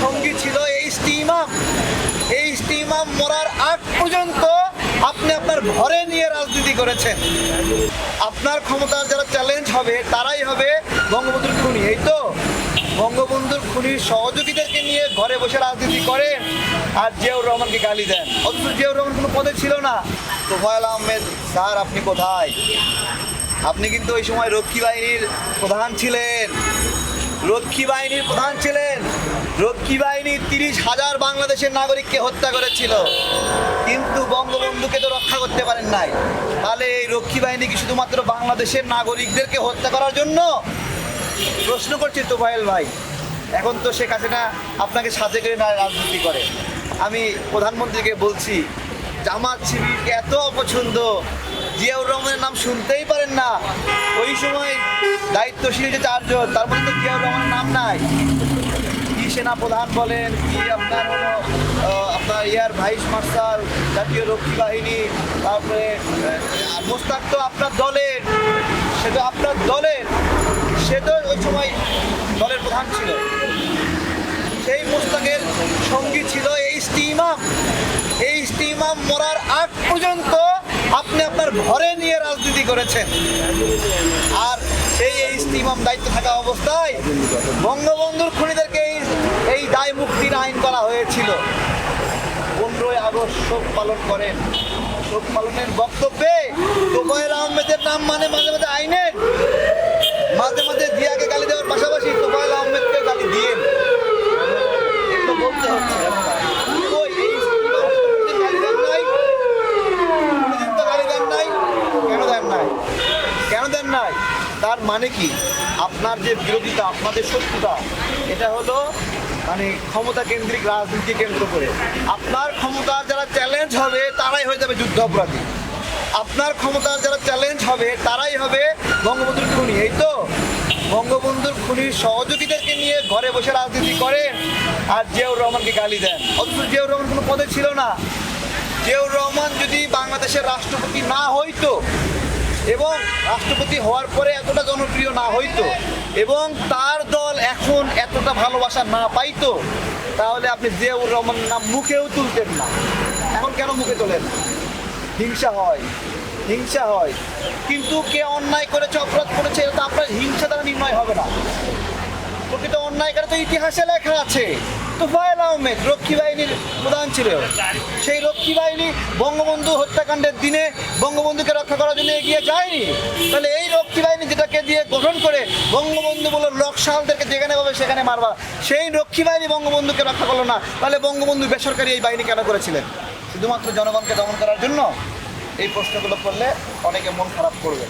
সঙ্গী ছিল এই স্টিমাম এই ইমাম মরার আগ পর্যন্ত আপনি আপনার ঘরে নিয়ে রাজনীতি করেছেন। আপনার ক্ষমতার যারা চ্যালেঞ্জ হবে, তারাই হবে বঙ্গবন্ধুর খুনি, এই তো? বঙ্গবন্ধুর খুনির সহযোগীদেরকে নিয়ে ঘরে বসে রাজনীতি করেন আর জিয়াউর রহমানকে গালি দেন। অথচ জিয়াউর রহমান কোনো পদে ছিল না। তো তোফায়েল আহমেদ, স্যার, আপনি কোথায়? আপনি কিন্তু ওই সময় রক্ষী বাহিনীর প্রধান ছিলেন। রক্ষী বাহিনীর প্রধান ছিলেন। রক্ষী বাহিনী তিরিশ হাজার বাংলাদেশের নাগরিককে হত্যা করেছিল। কিন্তু বঙ্গবন্ধুকে তো রক্ষা করতে পারেন নাই। তাহলে এই রক্ষী বাহিনী কি শুধুমাত্র বাংলাদেশের নাগরিকদেরকে হত্যা করার জন্য? প্রশ্ন করছি তো ভাইল ভাই। এখন তো শেখ হাসিনা আপনাকে সাথে করে না রাজনীতি করে। আমি প্রধানমন্ত্রীকে বলছি, জামাত শিবিরকে এত অপছন্দ, জিয়াউর রহমানের নাম শুনতেই পারেন না। ওই সময় দায়িত্বশীল যে চারজন, তার মধ্যে তো জিয়াউর রহমানের নাম নাই। কি সেনা প্রধান বলেন কি আপনার হলো আপনার ইয়ার ভাইস মার্শাল জাতীয় রক্ষী বাহিনী, তারপরে মোস্তাক তো আপনার দলের, সে তো আপনার দলের, সে তো ওই সময় দলের প্রধান ছিল। সেই মোস্তাকের সঙ্গী ছিল এই স্টিমাম। এই স্টিমাম মরার আগ পর্যন্ত আপনি আপনার ঘরে নিয়ে রাজনীতি করেছেন। আর সেই এই স্টিমাম দায়িত্ব থাকা অবস্থায় বঙ্গবন্ধুর খুনিদেরকে এই এই দায় মুক্তির আইন করা হয়েছিল শোক পালন করেন শোক পালনের বক্তব্যে তোফায়েল আহমেদের নাম মানে মাঝে মাঝে আইনের মাঝে মাঝে দিয়াকে গালি দেওয়ার পাশাপাশি তোফায়েল আহমেদকে গালি দিয়ে। এগুলো বলতে হচ্ছে। কই, এই ইস্তিমার গালি দেন নাই? কোনোদিন তো গালি দেন নাই? কেন নাই? কেন দেন নাই? তার মানে কি? আপনার যে বিরোধিতা, আপনাদের শত্রুতা, এটা হলো মানে ক্ষমতা কেন্দ্রিক রাজনীতি কেন্দ্র করে। আপনার ক্ষমতার যারা চ্যালেঞ্জ হবে, তারাই হয়ে যাবে যুদ্ধ অপরাধী। আপনার ক্ষমতার যারা চ্যালেঞ্জ হবে, তারাই হবে বঙ্গবন্ধুর খুনি। এই তো, বঙ্গবন্ধুর খুনির সহযোগীদেরকে নিয়ে ঘরে বসে রাজনীতি করেন আর জিয়াউর রহমানকে গালি দেন। অথচ জিয়াউর রহমান কোনো পদে ছিল না। জিয়াউর রহমান যদি বাংলাদেশের রাষ্ট্রপতি না হইতো এবং রাষ্ট্রপতি হওয়ার পরে এতটা জনপ্রিয় না হইতো, এবং তার দল এখন এতটা ভালোবাসা না পাইতো, তাহলে আপনি জিয়াউর রহমান নাম মুখেও তুলতেন না। এখন কেন মুখে তোলেন? হিংসা হয় হিংসা হয়। কিন্তু কে অন্যায় করেছে, অপরাধ করেছে, এটা আপনার হিংসা দ্বারা নির্ণয় হবে না। অন্যায়কারী তো ইতিহাসে লেখা আছে। তোফায়েল আহমেদ, রক্ষী বাহিনীর প্রধান ছিল। সেই রক্ষী বাহিনী বঙ্গবন্ধু হত্যাকাণ্ডের দিনে বঙ্গবন্ধুকে রক্ষা করার জন্য এগিয়ে যায়নি। তাহলে এই রক্ষী বাহিনী যেটাকে দিয়ে গঠন করে বঙ্গবন্ধু বলে লোকসালদেরকে যেখানে পাবে সেখানে মারবা। সেই রক্ষী বাহিনী বঙ্গবন্ধুকে রক্ষা করল না। তাহলে বঙ্গবন্ধু বেসরকারি এই বাহিনী কেন করেছিলেন? শুধুমাত্র জনগণকে দমন করার জন্য? এই প্রশ্নগুলো করলে অনেকে মন খারাপ করবে।